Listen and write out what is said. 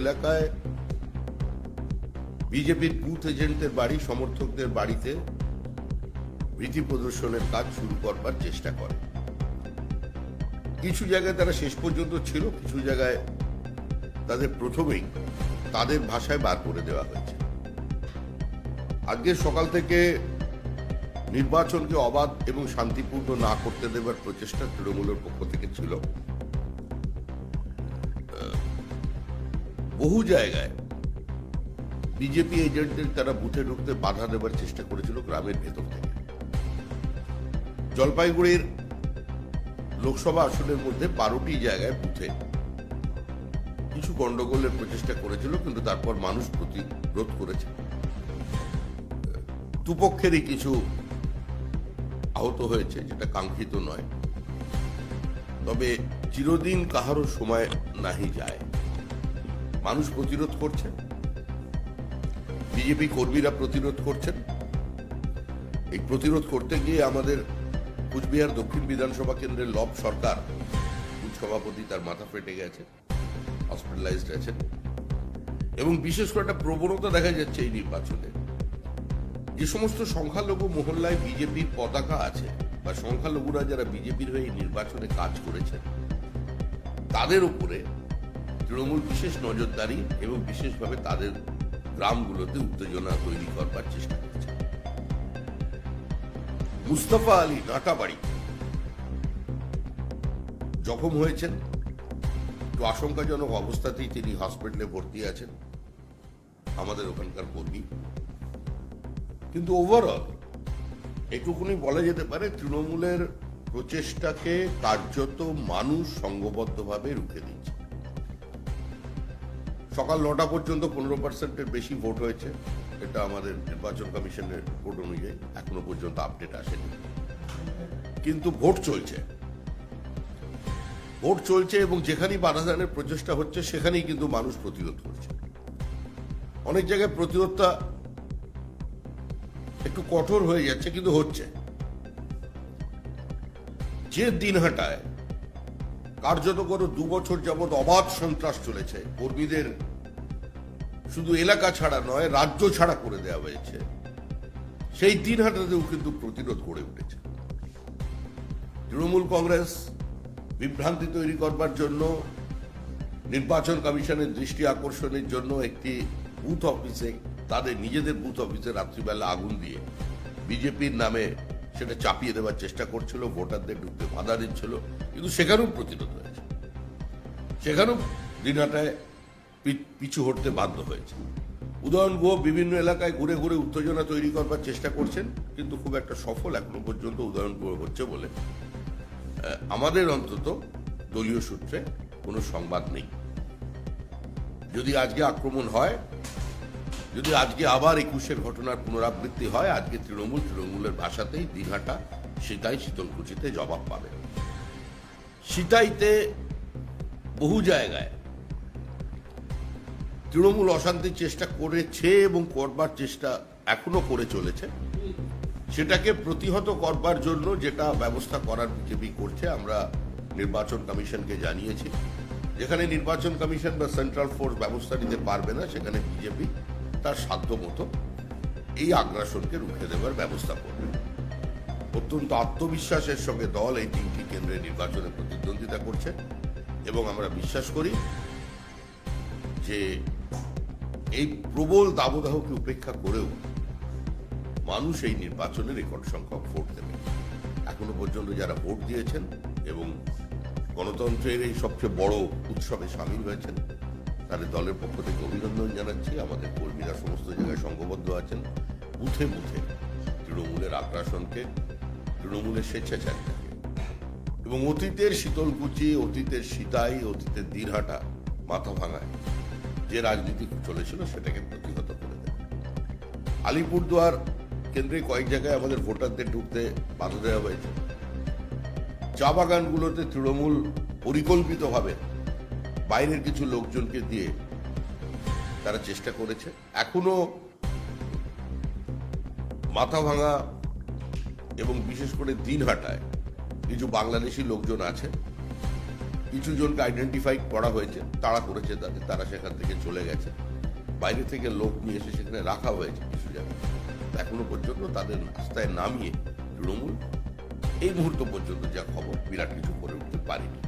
এলাকায় বিজেপির বুথ এজেন্টদের বাড়ি, সমর্থকদের বাড়িতে ভীতি প্রদর্শনের কাজ শুরু করবার চেষ্টা করে। কিছু জায়গায় তারা শেষ পর্যন্ত ছিল, কিছু জায়গায় তাদের প্রথমেই তাদের ভাষায় বার করে দেওয়া হয়েছে। আজকে সকাল থেকে নির্বাচনকে অবাধ এবং শান্তিপূর্ণ না করতে দেবার প্রচেষ্টা তৃণমূলের পক্ষ থেকে ছিল। বহু জায়গায় বিজেপি এজেন্টদের তারা বুথে ঢুকতে বাধা দেবার চেষ্টা করেছিল গ্রামের ভেতর থেকে। জলপাইগুড়ির লোকসভা আসনের মধ্যে বারোটি জায়গায় বুথে কিছু গন্ডগোলের প্রচেষ্টা করেছিল, কিন্তু তারপর মানুষ প্রতিরোধ করেছে। দুপক্ষেরই কিছু আহত হয়েছে, যেটা কাঙ্ক্ষিত নয়। তবে চিরদিন কাহারও সময় নাহি যায়। মানুষ প্রতিরোধ করছে বিজেপি কর্মীরা প্রতিরোধ করছেন? এই প্রতিরোধ করতে গিয়ে আমাদের কুচবিহার দক্ষিণ বিধানসভা কেন্দ্রের লব সরকার সভাপতি তার মাথা ফেটে গেছে হসপিটালাইজড আছেন। এবং বিশেষ করে একটা প্রবণতা দেখা যাচ্ছে এই নির্বাচনে। যে সমস্ত সংখ্যালঘু মহল্লায় বিজেপির পতাকা আছে, বা সংখ্যালঘুরা যারা বিজেপির হয়ে নির্বাচনে কাজ করেছেন, তাদের উপরে তৃণমূল বিশেষ নজরদারি এবং বিশেষভাবে তাদের গ্রামগুলোতে উত্তেজনা তৈরি করবার চেষ্টা করছে। মুস্তফা আলী নাটাবাড়ি। জখম হয়েছেন। একটু আশঙ্কাজনক অবস্থাতেই তিনি হসপিটালে ভর্তি আছেন। আমাদের ওখানকার কর্মী। কিন্তু ওভারঅল এটুকুনি বলা যেতে পারে তৃণমূলের প্রচেষ্টাকে কার্যত মানুষ সংঘবদ্ধভাবে রুখে দিচ্ছে। সকাল নটা পর্যন্ত পনেরো পার্সেন্টের বেশি ভোট হয়েছে। এটা আমাদের নির্বাচন কমিশনের ভোট অনুযায়ী এখনও পর্যন্ত আপডেট আসেনি। কিন্তু ভোট চলছে। ভোট চলছে এবং যেখানেই বাধা দানের প্রচেষ্টা হচ্ছে, সেখানেই কিন্তু মানুষ প্রতিরোধ করছে। অনেক জায়গায় প্রতিরোধটা একটু কঠোর হয়ে যাচ্ছে, কিন্তু হচ্ছে। যে দিন দিনহাটায় কার্যত করে দু বছর যাবৎ অবাধ সন্ত্রাস চলেছে। কর্মীদের শুধু এলাকা ছাড়া নয়, রাজ্য ছাড়া করে দেওয়া হয়েছে। সেই দিনহাটাতেও কিন্তু প্রতিরোধ গড়ে উঠেছে। তৃণমূল কংগ্রেস বিভ্রান্তি তৈরি করবার জন্য, নির্বাচন কমিশনের দৃষ্টি আকর্ষণের জন্য একটি বুথ অফিসে, তাদের নিজেদের বুথ অফিসে রাত্রিবেলা আগুন দিয়ে বিজেপির নামে সেটা চাপিয়ে দেওয়ার চেষ্টা করছিল, ভোটারদের ঢুকতে বাধা দিচ্ছিল, কিন্তু সেখানেও প্রতিরোধ হয়েছে। সেখানেও দিনহাটায় পিছু হটতে বাধ্য হয়েছে। উদয়ন গুহ বিভিন্ন এলাকায় ঘুরে ঘুরে উত্তেজনা তৈরি করবার চেষ্টা করছেন, কিন্তু খুব একটা সফল এখনও পর্যন্ত উদয়ন গুহ হচ্ছে বলে। আমাদের অন্তত দলীয় সূত্রে কোনো সংবাদ নেই। যদি আজকে আক্রমণ হয়, যদি আজকে আবার একুশের ঘটনার পুনরাবৃত্তি হয়, আজকে তৃণমূল, তৃণমূলের ভাষাতেই দিঘাটা সেটাই শীতলকুচিতে জবাব পাবে। সিতাইতে বহু জায়গায় তৃণমূল অশান্তির চেষ্টা করেছে এবং করবার চেষ্টা এখনও করে চলেছে। সেটাকে প্রতিহত করবার জন্য যেটা ব্যবস্থা করার বিজেপি করছে, আমরা নির্বাচন কমিশনকে জানিয়েছি। যেখানে নির্বাচন কমিশন বা সেন্ট্রাল ফোর্স ব্যবস্থা নিতে পারবে না, সেখানে বিজেপি তার সাধ্য মতো এই আগ্রাসনকে রুখে দেওয়ার ব্যবস্থা করবে। অত্যন্ত আত্মবিশ্বাসের সঙ্গে দল এই তিনটি কেন্দ্রে নির্বাচনে প্রতিদ্বন্দ্বিতা করছে এবং আমরা বিশ্বাস করি যে এই প্রবল দাবদাহকে উপেক্ষা করেও মানুষ এই নির্বাচনে রেকর্ড সংখ্যক ভোট দেবে। এখনও পর্যন্ত যারা ভোট দিয়েছেন এবং গণতন্ত্রের এই সবচেয়ে বড় উৎসবে সামিল হয়েছেন, তাদের দলের পক্ষ থেকে অভিনন্দন জানাচ্ছি। আমাদের কর্মীরা সমস্ত জায়গায় সংঘবদ্ধ আছেন। বুথে বুথে তৃণমূলের আগ্রাসনকে, তৃণমূলের স্বেচ্ছাচারিতাকে এবং অতীতের শীতলকুচি, অতীতের সীতাই, অতীতের দিনহাটা মাথা ভাঙায়। যে রাজনীতি চলেছিল সেটাকে প্রতিহত করে দেয়। আলিপুরদুয়ার কেন্দ্রে কয়েক জায়গায় আমাদের ভোটারদের ঢুকতে বাধা দেওয়া হয়েছে। চা বাগানগুলোতে তৃণমূল পরিকল্পিতভাবে বাইরের কিছু লোকজনকে দিয়ে তারা চেষ্টা করেছে। এখনও মাথা ভাঙা এবং বিশেষ করে দিন দিনহাটায় কিছু বাংলাদেশি লোকজন আছে। কিছু জনকে আইডেন্টিফাই করা হয়েছে, তারা করেছে, তাদের, তারা সেখান থেকে চলে গেছে। বাইরে থেকে লোক নিয়ে এসে সেখানে রাখা হয়েছে কিছু জায়গায়। এখনও পর্যন্ত তাদের রাস্তায় নামিয়ে তৃণমূল এই মুহূর্ত পর্যন্ত যা খবর, বিরাট কিছু করে উঠতে পারেনি।